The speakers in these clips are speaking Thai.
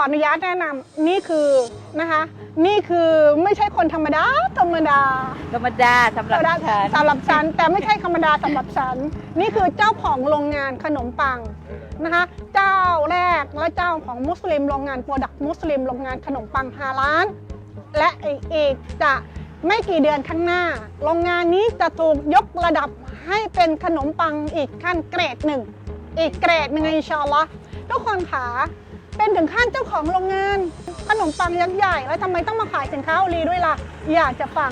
ออนุญาตแนะนำนี่คือนะคะ นี่คือไม่ใช่คนธรรมดาธรรมดาธรรมดาสำหรับฉันสำหรับฉันแต่ไม่ใช่ธรรมดาสำหรับฉันนี่คือเจ้าของโรงงานขนมปังนะคะ เจ้าแรกและเจ้าของมุสลิมโรงงานโปรดักต์มุสลิมโรงงานขนมปังฮาล้าน และอีกจะไม่กี่เดือนข้างหน้า โรงงานนี้จะถูกยกระดับให้เป็นขนมปังอีกขั้นเกรดหนึ่งอีกเกรดหนึ่งอินชาอัลลอฮ์ทุกคนขา เป็นถึงขั้นเจ้าของโรงงาน ขนมปังยักษ์ใหญ่ แล้วทำไมต้องมาขายสินค้าโอลีด้วยล่ะ อยากจะฟัง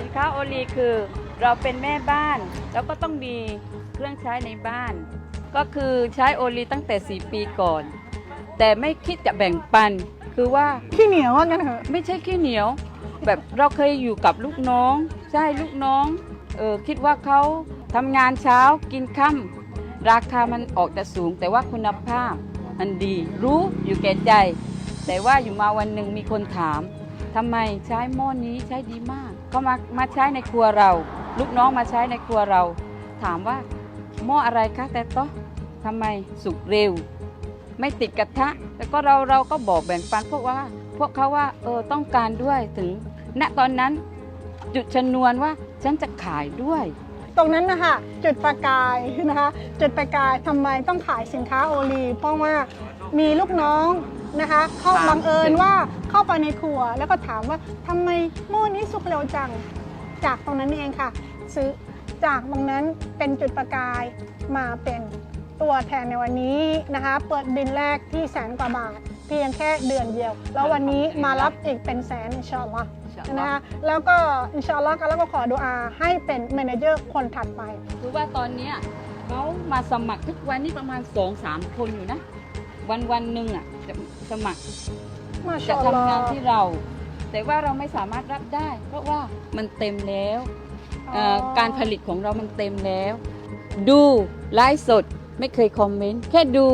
สินค้าโอลีคือเราเป็นแม่บ้าน แล้วก็ต้องมีเครื่องใช้ในบ้าน ก็คือใช้โอลีตั้งแต่ 4 ปีก่อน แต่ไม่คิดจะแบ่งปัน คือว่าขี้เหนียวว่างั้นเถอะไม่ใช่ขี้เหนียว แบบเราเคยอยู่กับลูกน้อง ใช่ลูกน้องเออคิดว่าเขาทำงานเช้ากินค่ำราคามันออกจะสูงแต่ว่าคุณภาพ มันดี รู้อยู่แก่ใจ แต่ว่าอยู่มาวันหนึ่งมีคนถามทำไมใช้หม้อนนี้ใช้ดีมาก ก็มามาใช้ในครัวเรา ลูกน้องมาใช้ในครัวเรา ถามว่าหม้ออะไรคะแต่ต้อทำไมสุกเร็ว ไม่ติดกระทะ แล้วก็เราเราก็บอกแบ่งปันพวกว่า พวกเขาว่าเออต้องการด้วยถึงณตอนนั้นจุดชนวนว่าฉันจะขายด้วย ตรงนั้นนะคะจุดประกายนะคะจุดประกายทำไมต้องขายสินค้าโอลีเพราะว่ามีลูกน้องนะคะเข้าบังเอิญว่าเข้าไปในครัว แล้วก็ถามว่าทำไมหม้อนี้สุกเร็วจังจากตรงนั้นเองค่ะ ซื้อจากตรงนั้นเป็นจุดประกายมาเป็นตัวแทนในวันนี้นะคะ เปิดบินแรกที่แสนกว่าบาท เพียงแค่เดือนเดียว แล้ววันนี้มารับอีกเป็นแสนอินชาอัลลอฮ์ นะคะแล้วก็อินชาอัลลอฮ์ก็แล้วก็ขอดุอาให้เป็นแมเนเจอร์คนถัดไปคือว่าตอนเนี้ยเขามาสมัครทุกวันนี้ประมาณสองสามคนอยู่นะ วันวันหนึ่งอะจะสมัครมาจะชาอัลลอทำงานฮ์ที่เรา แต่ว่าเราไม่สามารถรับได้ เพราะว่ามันเต็มแล้วเอ่อการผลิตของเรามันเต็มแล้ว ดูไลฟ์สดไม่เคยคอมเมนต์แค่ดู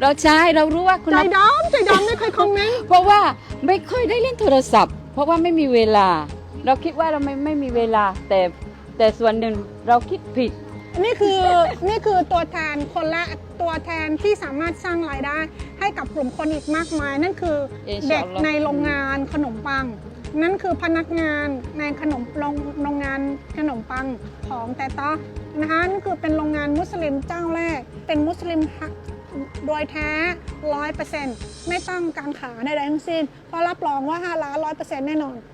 เราใช้เรารู้ว่าคุณใจภาพดำใจดำไม่เคยคอมเมนต์เพราะว่าไม่ค่อยได้เล่นโทรศัพท์ เพราะว่าไม่มีเวลา เราคิดว่าเราไม่ไม่มีเวลา แต่แต่ส่วนหนึ่งเราคิดผิด นี่คือนี่คือตัวแทนคนละตัวแทนที่สามารถสร้างรายได้ ให้กับกลุ่มคนอีกมากมาย นั่นคืออินชาอัลลอฮ์เด็กในโรงงานขนมปัง นั่นคือพนักงานในขนมโรงโรงงานขนมปังของแต่ต้อนะคะนั่นคือเป็นโรงงานมุสลิมเจ้าแรก เป็นมุสลิม โดยแท้ร้อยเปอร์เซ็นต์ไม่ต้องการขาใดๆทั้งสิ้น เพราะรับรองว่าฮาลานร้อยเปอร์เซ็นต์แน่นอน